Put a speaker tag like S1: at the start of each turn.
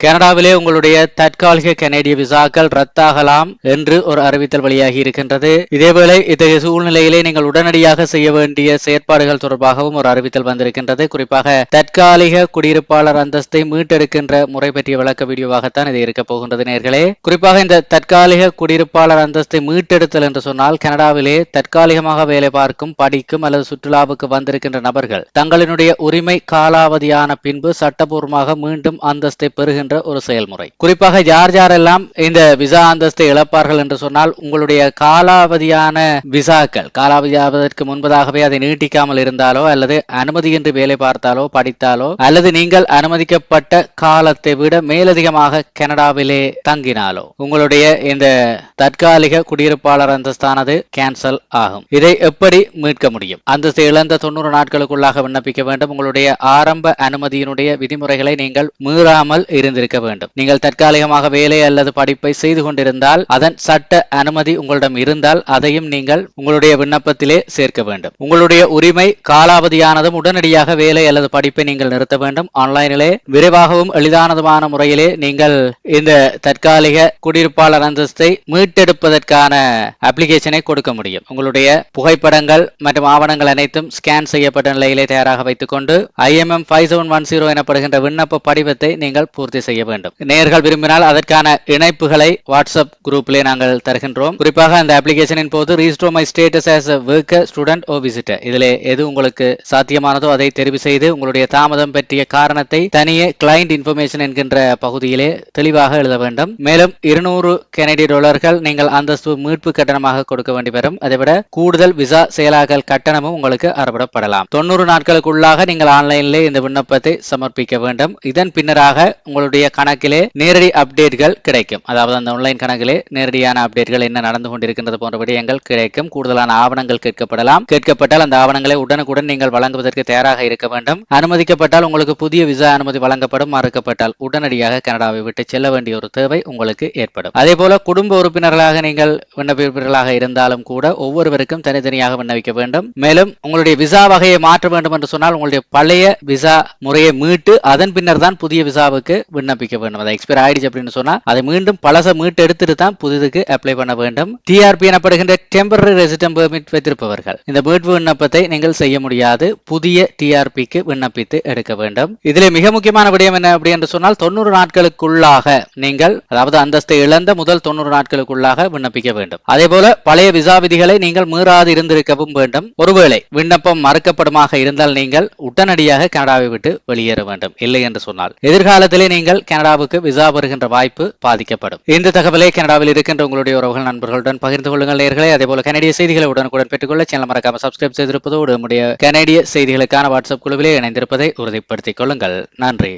S1: கனடாவிலே உங்களுடைய தற்காலிக கனேடிய விசாக்கள் ரத்தாகலாம் என்று ஒரு அறிவித்தல் வெளியாகி இருக்கின்றது. இதேவேளை இத்தகைய சூழ்நிலையிலே நீங்கள் உடனடியாக செய்ய வேண்டிய செயற்பாடுகள் தொடர்பாகவும் ஒரு அறிவித்தல் வந்திருக்கின்றது. குறிப்பாக தற்காலிக குடியிருப்பாளர் அந்தஸ்தை மீட்டெடுக்கின்ற முறை பற்றிய விளக்க வீடியோவாகத்தான் இது இருக்க போகின்றது நேர்களே. குறிப்பாக இந்த தற்காலிக குடியிருப்பாளர் அந்தஸ்தை மீட்டெடுத்தல் என்று சொன்னால் கனடாவிலே தற்காலிகமாக வேலை பார்க்கும் படிக்கும் அல்லது சுற்றுலாவுக்கு வந்திருக்கின்ற நபர்கள் தங்களினுடைய உரிமை காலாவதியான பின்பு சட்டபூர்வமாக மீண்டும் அந்தஸ்தை பெறுகின்ற ஒரு செயல்முறை. குறிப்பாக யார் யாரெல்லாம் இந்த விசா அந்தஸ்தை இழப்பார்கள் என்று சொன்னால் உங்களுடைய காலாவதியான விசாக்கள் காலாவதியாவதற்கு முன்பதாகவே அதை நீட்டிக்காமல் இருந்தாலோ அல்லது அனுமதியின்றி வேலை பார்த்தாலோ படித்தாலோ அல்லது நீங்கள் அனுமதிக்கப்பட்ட காலத்தை விட மேலதிகமாக கனடாவிலே தங்கினாலோ உங்களுடைய இந்த தற்காலிக குடியிருப்பாளர் அந்தஸ்தானது கேன்சல் ஆகும். இதை எப்படி மீட்க முடியும்? அந்தஸ்து இழந்த தொண்ணூறு நாட்களுக்குள்ளாக விண்ணப்பிக்க வேண்டும். உங்களுடைய ஆரம்ப அனுமதியினுடைய விதிமுறைகளை நீங்கள் மீறாமல் செய்திருக்க வேண்டும். நீங்கள் தற்காலிகமாக வேலை அல்லது படிப்பை செய்து கொண்டிருந்தால் அதன் சட்ட அனுமதி உங்களிடம் இருந்தால் அதையும் நீங்கள் உங்களுடைய விண்ணப்பத்திலே சேர்க்க வேண்டும். உங்களுடைய உரிமை காலாவதியானதும் உடனடியாக வேலை அல்லது படிப்பை நீங்கள் நிறுத்த வேண்டும். ஆன்லைனிலே விரைவாகவும் எளிதானதுமான முறையிலே நீங்கள் இந்த தற்காலிக குடியிருப்பாளர் அந்தஸ்தை மீட்டெடுப்பதற்கான அப்ளிகேஷனை கொடுக்க முடியும். உங்களுடைய புகைப்படங்கள் மற்றும் ஆவணங்கள் அனைத்தும் ஸ்கேன் செய்யப்பட்ட நிலையிலே தயாராக வைத்துக் கொண்டு IMM five seven one zero எனப்படுகின்ற விண்ணப்ப படிவத்தை நீங்கள் பூர்த்தி செய்ய வேண்டும். நேயர்கள் விரும்பினால் அதற்கான இணைப்புகளை வாட்ஸ்அப் குரூப்பிலே நாங்கள் தருகின்றோம். குறிப்பாக அந்த அப்ளிகேஷனின் போது restore my status as worker student or visitor இதிலே எது உங்களுக்கு சாத்தியமானதோ அதை தெரிவு செய்து உங்களுடைய தாமதம் பற்றிய காரணத்தை தனியே கிளைண்ட் இன்ஃபர்மேஷன் என்கின்ற பகுதியிலே தெளிவாக எழுத வேண்டும். மேலும் இருநூறு கெனடிய டாலர்கள் நீங்கள் அந்தஸ்து மீட்பு கட்டணமாக கொடுக்க வேண்டி வரும். அதைவிட கூடுதல் விசா செயலாக்கல் கட்டணமும் உங்களுக்கு அறப்படப்படலாம் தொண்ணூறு நாட்களுக்குள்ளாக நீங்கள் ஆன்லைனிலே இந்த விண்ணப்பத்தை சமர்ப்பிக்க வேண்டும். இதன் பின்னராக உங்களுடைய உங்களுடைய கணக்கிலே நேரடி அப்டேட்கள் கிடைக்கும். அதாவது அந்த ஆன்லைன் கணக்கிலே நேரடியான அப்டேட்கள் என்ன நடந்து கொண்டிருக்கின்றது போன்ற விடயங்கள் கிடைக்கும். கூடுதலான ஆவணங்கள் கேட்கப்படலாம். கேட்கப்பட்டால் அந்த ஆவணங்களை உடனுக்குடன் நீங்கள் வழங்குவதற்கு தயாராக இருக்க வேண்டும். அனுமதிக்கப்பட்டால் உங்களுக்கு புதிய விசா அனுமதி வழங்கப்படும். மறுக்கப்பட்டால் உடனடியாக கனடாவை விட்டு செல்ல வேண்டிய ஒரு தேவை உங்களுக்கு ஏற்படும். அதே போல குடும்ப உறுப்பினர்களாக நீங்கள் விண்ணப்பிப்பவர்களாக இருந்தாலும் கூட ஒவ்வொருவருக்கும் தனித்தனியாக விண்ணப்பிக்க வேண்டும். மேலும் உங்களுடைய விசா வகையை மாற்ற வேண்டும் என்று சொன்னால் உங்களுடைய பழைய விசா முறையை மீட்டு அதன் பின்னர் தான் புதிய விசாவுக்கு விண்ணப்பிக்க வேண்டும். அதை எக்ஸ்பயர் ஆயிடுச்சு அப்படின்னு சொன்னா அதை மீண்டும் பழச மீட்டு எடுத்துட்டு தான் புதிதுக்கு அப்ளை பண்ண வேண்டும். டிஆர்பி எனப்படுகின்ற டெம்பரரி ரெசிடென்ட் பெர்மிட் வைத்திருப்பவர்கள். இந்த மீட்பு விண்ணப்பத்தை நீங்கள் செய்ய முடியாது. புதிய டிஆர்பிக்கு விண்ணப்பித்து எடுக்க வேண்டும். இதிலே மிக முக்கியமான விடயம் என்ன அப்படி என்று சொன்னால் தொண்ணூறு நாட்களுக்குள்ளாக நீங்கள் அதாவது அந்தஸ்தை இழந்த முதல் தொண்ணூறு நாட்களுக்குள்ளாக விண்ணப்பிக்க வேண்டும். அதே போல பழைய விசா விதிகளை நீங்கள் மீறாது இருந்திருக்கவும் வேண்டும். ஒருவேளை விண்ணப்பம் மறுக்கப்படுமாக இருந்தால் நீங்கள் உடனடியாக கனடாவை விட்டு வெளியேற வேண்டும். இல்லை என்று சொன்னால் எதிர்காலத்திலே நீங்கள் கனடாவுக்கு விசா வருகின்ற வாய்ப்பு பாதிக்கப்படும். இந்த தகவலை கனடாவில் இருக்கின்ற உங்களுடைய உறவுகள் நண்பர்களுடன் பகிர்ந்து கொள்ளுங்கள் நேர்களை அதே போல கனடிய செய்திகளை உடனுக்குடன் பெற்றுக்கொள்ள சேனல் மறக்காம சப்ஸ்கிரைப் செய்திருப்பதோடு நம்முடைய கனடிய செய்திகளுக்கான வாட்ஸ்அப் குழுவிலே இணைந்திருப்பதை உறுதிப்படுத்திக் கொள்ளுங்கள். நன்றி.